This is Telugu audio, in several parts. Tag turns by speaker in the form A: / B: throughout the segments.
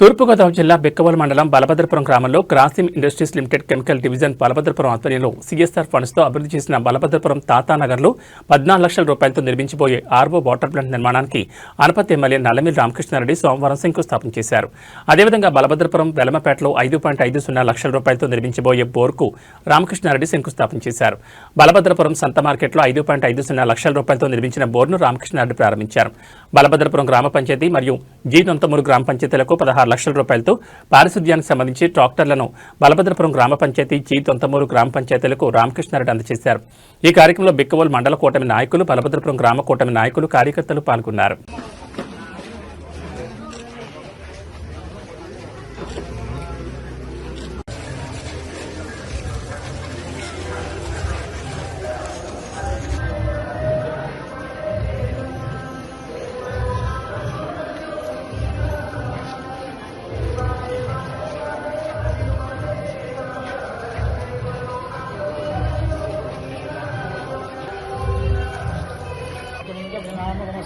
A: తూర్పుగోదావరి జిల్లా బెక్కవోలు మండలం బలభద్రపురం గ్రామంలో Grasim Industries Limited chemical division Balabhadrapuram ఆధ్వర్యంలో సీఎస్ఆర్ ఫండ్స్తో అభివృద్ధి చేసిన బలభద్రపురం తాతానగర్లో పద్నాలుగు లక్షల రూపాయలతో నిర్మించబోయే ఆర్వో వాటర్ ప్లాంట్ నిర్మాణానికి అనపతి ఎమ్మెల్యే నల్లమిల్లి రామకృష్ణారెడ్డి సోమవారం శంకుస్థాపన చేశారు. అదేవిధంగా బలభద్రపురం వెలమపేటలో ఐదు పాయింట్ ఐదు సున్నా లక్షల రూపాయలతో నిర్మించబోయే బోర్కు రామకృష్ణారెడ్డి శంకుస్థాపన చేశారు. బలభద్రపురం సంత మార్కెట్లో ఐదు పాయింట్ ఐదు సున్నా లక్షల రూపాయలతో నిర్మించిన బోర్ను రామకృష్ణారెడ్డి ప్రారంభించారు. బలభద్రపురం గ్రామ పంచాయతీ మరియు జీ నొంతమూరు గ్రామ పంచాయతీలకు పదహారు లక్షల రూపాయలతో పారిశుద్ధ్యానికి సంబంధించి ట్రాక్టర్లను బలభద్రపురం గ్రామ పంచాయతీ జీ తొంతమూరు గ్రామ పంచాయతీలకు రామకృష్ణారెడ్డి అందజేశారు. ఈ కార్యక్రమంలో బిక్కవోలు మండల కూటమి నాయకులు బలభద్రపురం గ్రామ కూటమి నాయకులు కార్యకర్తలు పాల్గొన్నారు.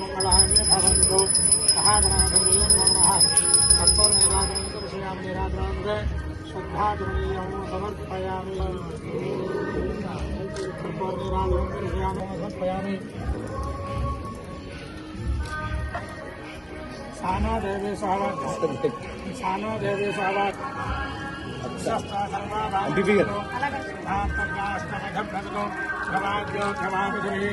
B: मंगलाय भवन्तु सहाग्राधुर्यं नमः कर्तुर्निराधनं दर्शयामि निराधनं च श्रद्धाद्रुर्यं समर्पयामि कर्तुर्निराधनं दर्शयामि समर्पयामि सानो देवे सहवात् सानो
C: देवे सहवात् सर्वाभाग्यो
B: भवाद्यो भवाभिगृहे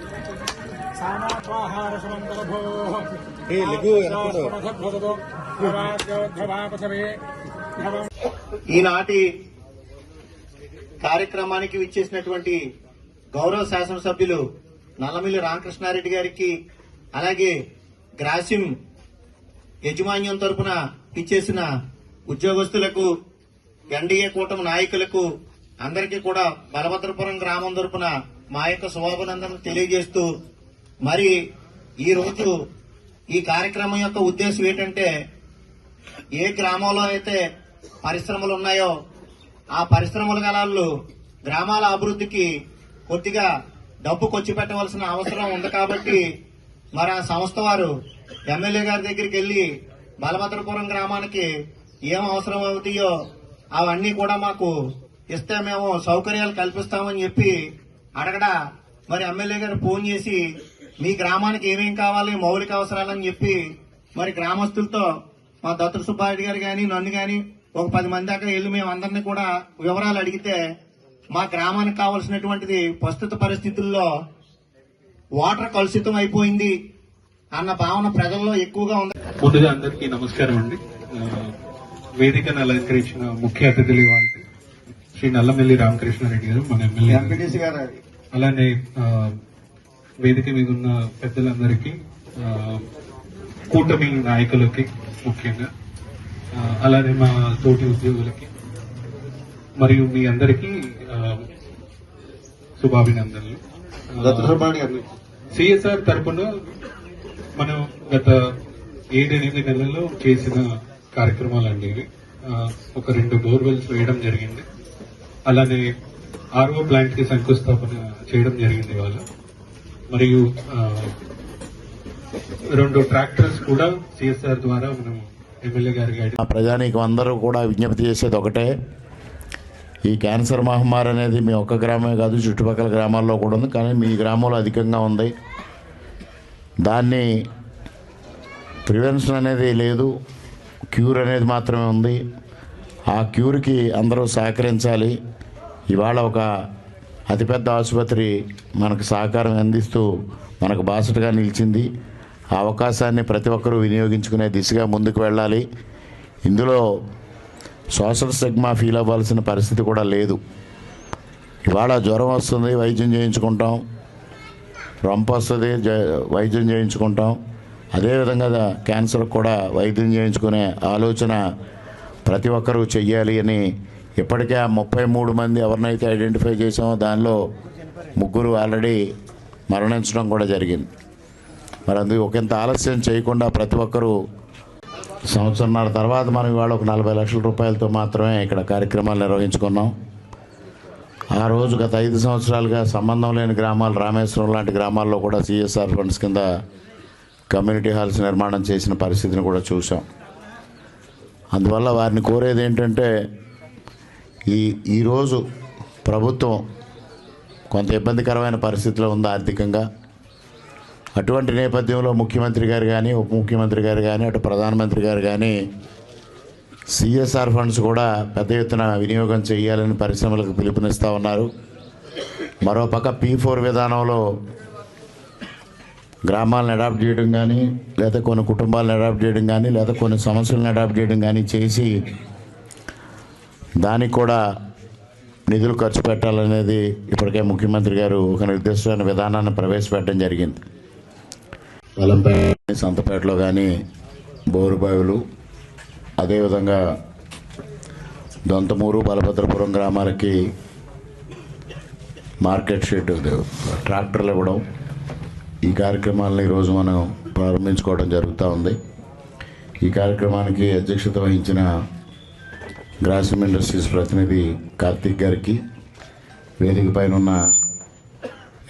C: ఈనాటి కార్యక్రమానికి విచ్చేసినటువంటి గౌరవ శాసనసభ్యులు నల్లమిల్లి రామకృష్ణారెడ్డి గారికి అలాగే గ్రాసిం యజమాన్యం తరపున ఇచ్చేసిన ఉద్యోగస్తులకు ఎన్డీఏ కూటమి నాయకులకు అందరికీ కూడా బలభద్రపురం గ్రామం తరపున మా యొక్క శుభాభినందనలు తెలియజేస్తూ మరి ఈ రోజు ఈ కార్యక్రమం యొక్క ఉద్దేశం ఏంటంటే ఏ గ్రామంలో అయితే పరిశ్రమలు ఉన్నాయో ఆ పరిశ్రమల గలాళ్ళు గ్రామాల అభివృద్ధికి కొద్దిగా డబ్బు ఖర్చు పెట్టవలసిన అవసరం ఉంది కాబట్టి మరి ఆ సంస్థ వారు ఎమ్మెల్యే గారి దగ్గరికి వెళ్ళి బలభద్రపురం గ్రామానికి ఏం అవసరం అవుతాయో అవన్నీ కూడా మాకు ఇస్తే మేము సౌకర్యాలు కల్పిస్తామని చెప్పి అడగడా మరి ఎమ్మెల్యే గారు ఫోన్ చేసి మీ గ్రామానికి ఏమేం కావాలి మౌలిక అవసరాలని చెప్పి మరి గ్రామస్తులతో మా దత్తు సుబ్బారెడ్డి గారు గాని నన్ను గాని ఒక పది మంది దాకా వెళ్ళి మేము అందరినీ కూడా వివరాలు అడిగితే మా గ్రామానికి కావలసినటువంటిది ప్రస్తుత పరిస్థితుల్లో వాటర్ కలుషితం అయిపోయింది అన్న భావన ప్రజల్లో ఎక్కువగా ఉంది.
D: ముందుగా అందరికీ నమస్కారం అండి. వేదికను అలంకరించిన ముఖ్య అతిథులు శ్రీ నల్లమిల్లి రామకృష్ణారెడ్డి గారు మన ఎమ్మెల్యే అలానే వేదిక మీద ఉన్న పెద్దలందరికీ కూటమి నాయకులకి ముఖ్యంగా అలానే మా తోటి ఉద్యోగులకి మరియు మీ అందరికీ శుభాభినందనలు. సిఎస్ఆర్ తరపున మనం గత ఏడెనిమిది నెలల్లో చేసిన కార్యక్రమాలండి ఇవి. ఆ, ఒక రెండు బోర్వెల్స్ వేయడం జరిగింది. అలానే ఆర్ఓ ప్లాంట్కి శంకుస్థాపన చేయడం జరిగింది ఇవాళ. మరియు ఆ, రెండు ట్రాక్టర్స్ కూడా సిఎస్ఆర్ ద్వారా మనం ఎమ్మెల్యే గారికి
E: ప్రజానీకం అందరూ కూడా విజ్ఞప్తి చేసేది ఒకటే. ఈ క్యాన్సర్ మహమ్మారి అనేది మీ ఒక్క గ్రామమే కాదు చుట్టుపక్కల గ్రామాల్లో కూడా ఉంది. కానీ మీ గ్రామంలో అధికంగా ఉంది. దాన్ని ప్రివెన్షన్ అనేది లేదు. క్యూర్ అనేది మాత్రమే ఉంది. ఆ క్యూర్కి అందరూ సహకరించాలి. ఇవాళ ఒక అతిపెద్ద ఆసుపత్రి మనకు సహకారం అందిస్తూ మనకు బాసటగా నిలిచింది. ఆ అవకాశాన్ని ప్రతి ఒక్కరూ వినియోగించుకునే దిశగా ముందుకు వెళ్ళాలి. ఇందులో సోషల్ స్టిగ్మా ఫీల్ అవ్వాల్సిన పరిస్థితి కూడా లేదు. ఇవాళ జ్వరం వస్తుంది వైద్యం చేయించుకుంటాం. రొంప వస్తుంది జ- వైద్యం చేయించుకుంటాం. అదేవిధంగా క్యాన్సర్ కూడా వైద్యం చేయించుకునే ఆలోచన ప్రతి ఒక్కరూ చెయ్యాలి అని ఇప్పటికే ఆ ముప్పై మూడు మంది ఎవరినైతే ఐడెంటిఫై చేసామో దానిలో ముగ్గురు ఆల్రెడీ మరణించడం కూడా జరిగింది. మరి అందుకు ఒకంత ఆలస్యం చేయకుండా ప్రతి ఒక్కరూ సంవత్సరంన్నర తర్వాత మనం ఇవాళ ఒక నలభై లక్షల రూపాయలతో మాత్రమే ఇక్కడ కార్యక్రమాలు నిర్వహించుకున్నాం. ఆ రోజు గత ఐదు సంవత్సరాలుగా సంబంధం లేని గ్రామాలు రామేశ్వరం లాంటి గ్రామాల్లో కూడా సిఎస్ఆర్ ఫండ్స్ కింద కమ్యూనిటీ హాల్స్ నిర్మాణం చేసిన పరిస్థితిని కూడా చూసాం అందువల్ల వారిని కోరేది ఏంటంటే ఈ ఈరోజు ప్రభుత్వం కొంత ఇబ్బందికరమైన పరిస్థితిలో ఉంది ఆర్థికంగా. అటువంటి నేపథ్యంలో ముఖ్యమంత్రి గారు కానీ ఉప ముఖ్యమంత్రి గారు కానీ అటు ప్రధానమంత్రి గారు కానీ సిఎస్ఆర్ ఫండ్స్ కూడా పెద్ద ఎత్తున వినియోగం చేయాలని పరిశ్రమలకు పిలుపునిస్తూ ఉన్నారు. మరోపక్క పీ ఫోర్ విధానంలో గ్రామాలను అడాప్ట్ చేయడం కానీ లేదా కొన్ని కుటుంబాలను అడాప్ట్ చేయడం కానీ లేదా కొన్ని సమస్యలను అడాప్ట్ చేయడం కానీ చేసి దానికి కూడా నిధులు ఖర్చు పెట్టాలనేది ఇప్పటికే ముఖ్యమంత్రి గారు ఒక నిర్దిష్టమైన విధానాన్ని ప్రవేశపెట్టడం జరిగింది. పొలంపేట సంతపేటలో కానీ బోరుబావులు అదేవిధంగా దొంతమూరు బలభద్రపురం గ్రామాలకి మార్కెట్ షెడ్ ట్రాక్టర్లు ఇవ్వడం. ఈ కార్యక్రమాలను ఈరోజు మనం ప్రారంభించుకోవడం జరుగుతూ ఉంది. ఈ కార్యక్రమానికి అధ్యక్షత వహించిన గ్రాసిమ్ ఇండస్ట్రీస్ ప్రతినిధి కార్తీక్ గారికి వేదిక పైన ఉన్న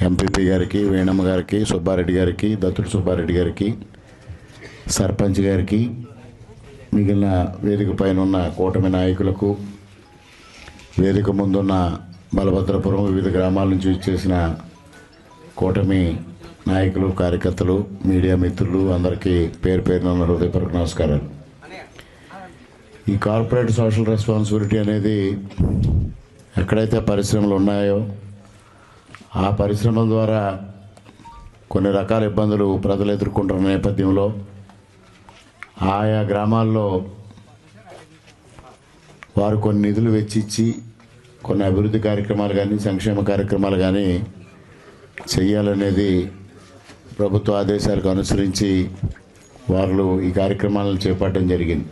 E: ఎంపీపీ గారికి వేణమ్మ గారికి సుబ్బారెడ్డి గారికి దత్తుడు సుబ్బారెడ్డి గారికి సర్పంచ్ గారికి మిగిలిన వేదిక పైన ఉన్న కూటమి నాయకులకు వేదిక ముందున్న బలభద్రపురం వివిధ గ్రామాల నుంచి ఇచ్చేసిన కూటమి నాయకులు కార్యకర్తలు మీడియా మిత్రులు అందరికీ పేరు పేరున హృదయపూర్వక నమస్కారాలు. ఈ కార్పొరేట్ సోషల్ రెస్పాన్సిబిలిటీ అనేది ఎక్కడైతే పరిశ్రమలు ఉన్నాయో ఆ పరిశ్రమల ద్వారా కొన్ని రకాల ఇబ్బందులు ప్రజలు ఎదుర్కొంటున్న నేపథ్యంలో ఆయా గ్రామాల్లో వారు కొన్ని నిధులు వెచ్చిచ్చి కొన్ని అభివృద్ధి కార్యక్రమాలు కానీ సంక్షేమ కార్యక్రమాలు కానీ చేయాలనేది ప్రభుత్వ ఆదేశాలకు అనుసరించి వారు ఈ కార్యక్రమాలను చేపట్టడం జరిగింది.